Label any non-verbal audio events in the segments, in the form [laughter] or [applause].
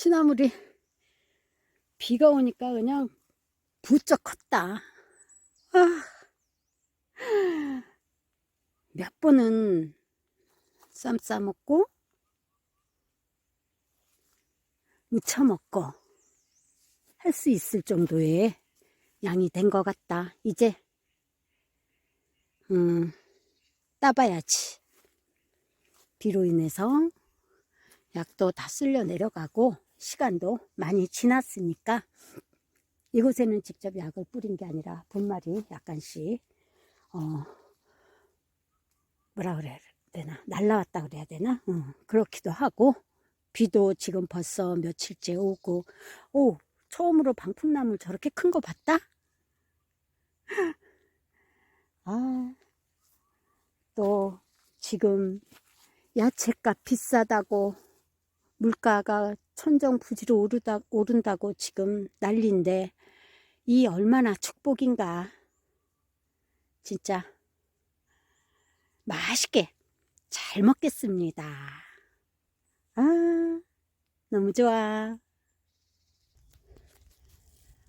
취나물이 비가 오니까 그냥 부쩍 컸다. 아, 몇 번은 쌈 싸먹고, 무쳐 먹고, 할 수 있을 정도의 양이 된 것 같다. 이제, 음, 따봐야지. 비로 인해서 약도 다 쓸려 내려가고 시간도 많이 지났으니까 이곳에는 직접 약을 뿌린 게 아니라 분말이 약간씩 어 뭐라 그래야 되나 날라왔다 그래야 되나 어, 그렇기도 하고 비도 지금 벌써 며칠째 오고 오 처음으로 방풍나물 저렇게 큰 거 봤다? [laughs] 아또 지금 야채값 비싸다고 물가가 천정부지로 오르다, 오른다고 지금 난리인데 이 얼마나 축복인가. 진짜 맛있게 잘 먹겠습니다. 아 너무 좋아.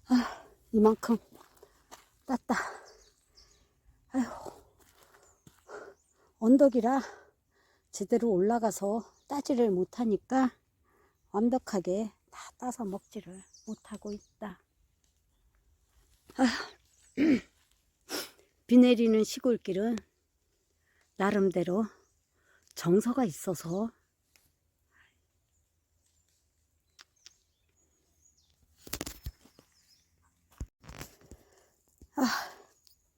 아 이만큼 땄다. 아휴 언덕이라 제대로 올라가서 따지를 못하니까 완벽하게 다 따서 먹지를 못하고 있다. 아, [clears throat] 비 내리는 시골길은 나름대로 정서가 있어서 아,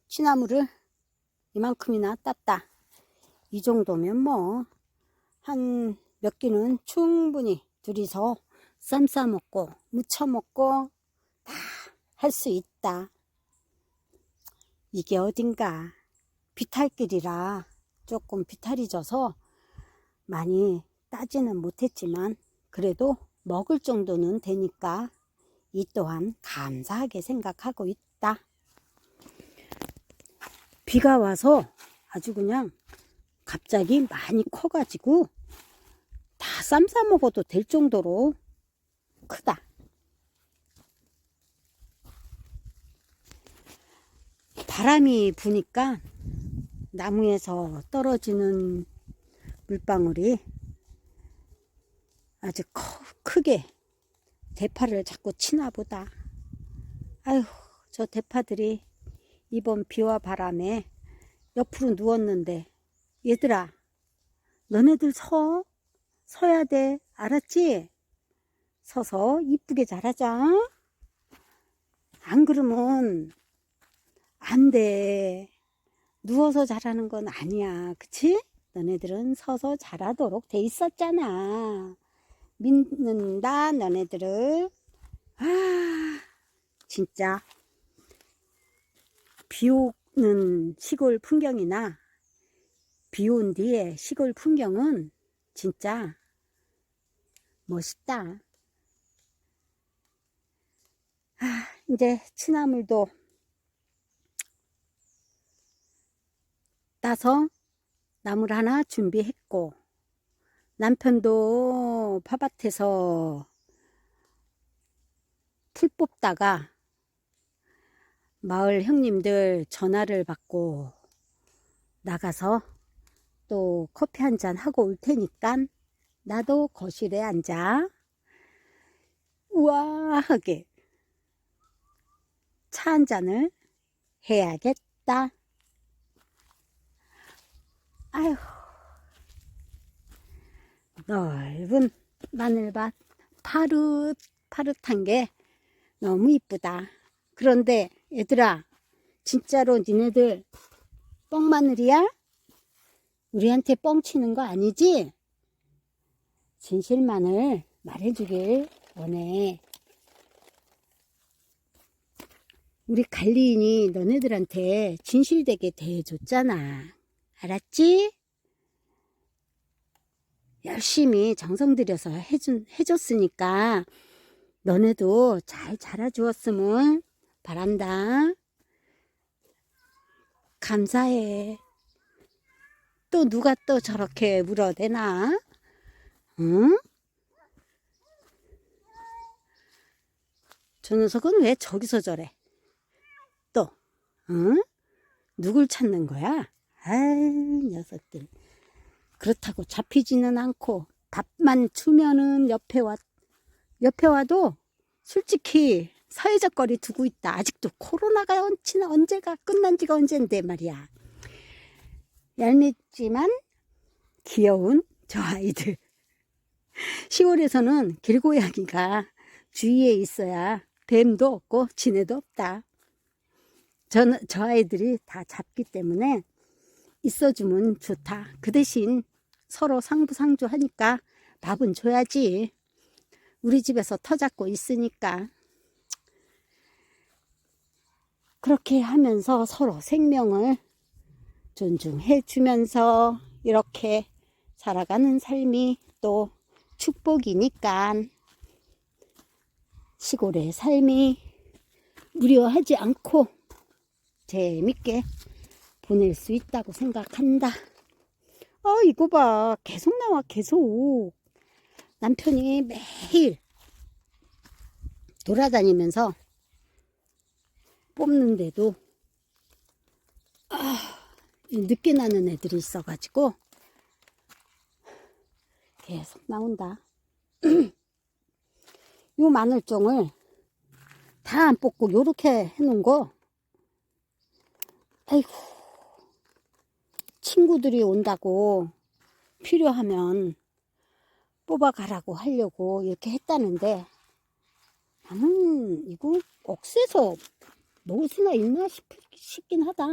취나물을 이만큼이나 땄다. 이 정도면 뭐, 한 몇 끼는 충분히 둘이서 쌈 싸먹고, 무쳐 먹고, 다 할 수 있다. 이게 어딘가 비탈길이라 조금 비탈이 져서 많이 따지는 못했지만, 그래도 먹을 정도는 되니까 이 또한 감사하게 생각하고 있다. 비가 와서 아주 그냥 갑자기 많이 커가지고 다 쌈 싸 먹어도 될 정도로 크다. 바람이 부니까 나무에서 떨어지는 물방울이 아주 커, 크게 대파를 자꾸 치나 보다. 아휴, 저 대파들이 이번 비와 바람에 옆으로 누웠는데 얘들아 너네들 서 서야 돼. 알았지? 서서 이쁘게 자라자. 안 그러면 안 돼. 누워서 자라는 건 아니야. 그치? 너네들은 서서 자라도록 돼 있었잖아. 믿는다 너네들을. 아 진짜. 비 오는 시골 풍경이나 비 온 뒤에 시골 풍경은 진짜 멋있다. 아, 이제 취나물도 따서 나물 하나 준비했고 남편도 팝밭에서 풀 뽑다가 마을 형님들 전화를 받고 나가서 또 커피 한 잔 하고 올 테니까 나도 거실에 앉아 우아하게 차 한 잔을 해야겠다. 아휴, 넓은 마늘밭 파릇 파릇한 게 너무 이쁘다. 그런데 얘들아, 진짜로 니네들 뻥마늘이야? 우리한테 뻥치는 거 아니지? 진실만을 말해주길 원해. 우리 관리인이 너네들한테 진실되게 대해줬잖아. 알았지? 열심히 정성 들여서 해준, 해줬으니까 너네도 잘 자라주었으면 바란다. 감사해. 또 누가 또 저렇게 물어대나? 응? 저 녀석은 왜 저기서 저래? 또, 응? 누굴 찾는 거야? 아이, 녀석들. 그렇다고 잡히지는 않고, 밥만 주면은 옆에 와, 옆에 와도 솔직히 사회적 거리 두고 있다. 아직도 코로나가 언제가 끝난 지가 언젠데 말이야. 얄밉지만 귀여운 저 아이들. 시골에서는 길고양이가 주위에 있어야 뱀도 없고 지네도 없다. 저는 저 아이들이 다 잡기 때문에 있어주면 좋다. 그 대신 서로 상부상조하니까 밥은 줘야지. 우리 집에서 터 잡고 있으니까 그렇게 하면서 서로 생명을 존중해 주면서 이렇게 살아가는 삶이 또 축복이니까 시골의 삶이 무료하지 않고 재밌게 보낼 수 있다고 생각한다. 어, 이거 봐. 계속 나와, 계속. 남편이 매일 돌아다니면서 뽑는데도 아, 늦게 나는 애들이 있어가지고 계속 나온다. [clears throat] 요 마늘종을 다 안 뽑고 요렇게 해놓은 거 아이고 친구들이 온다고 필요하면 뽑아가라고 하려고 이렇게 했다는데 나는 이거 억세서 먹을 수나 있나 싶, 싶긴 하다.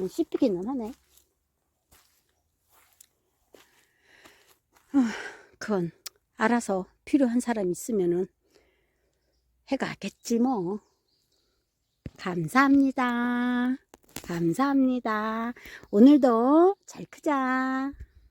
음, 씹히기는 하네. 아, 그건 알아서 필요한 사람 있으면은 해가겠지 뭐. 감사합니다. 감사합니다. 오늘도 잘 크자.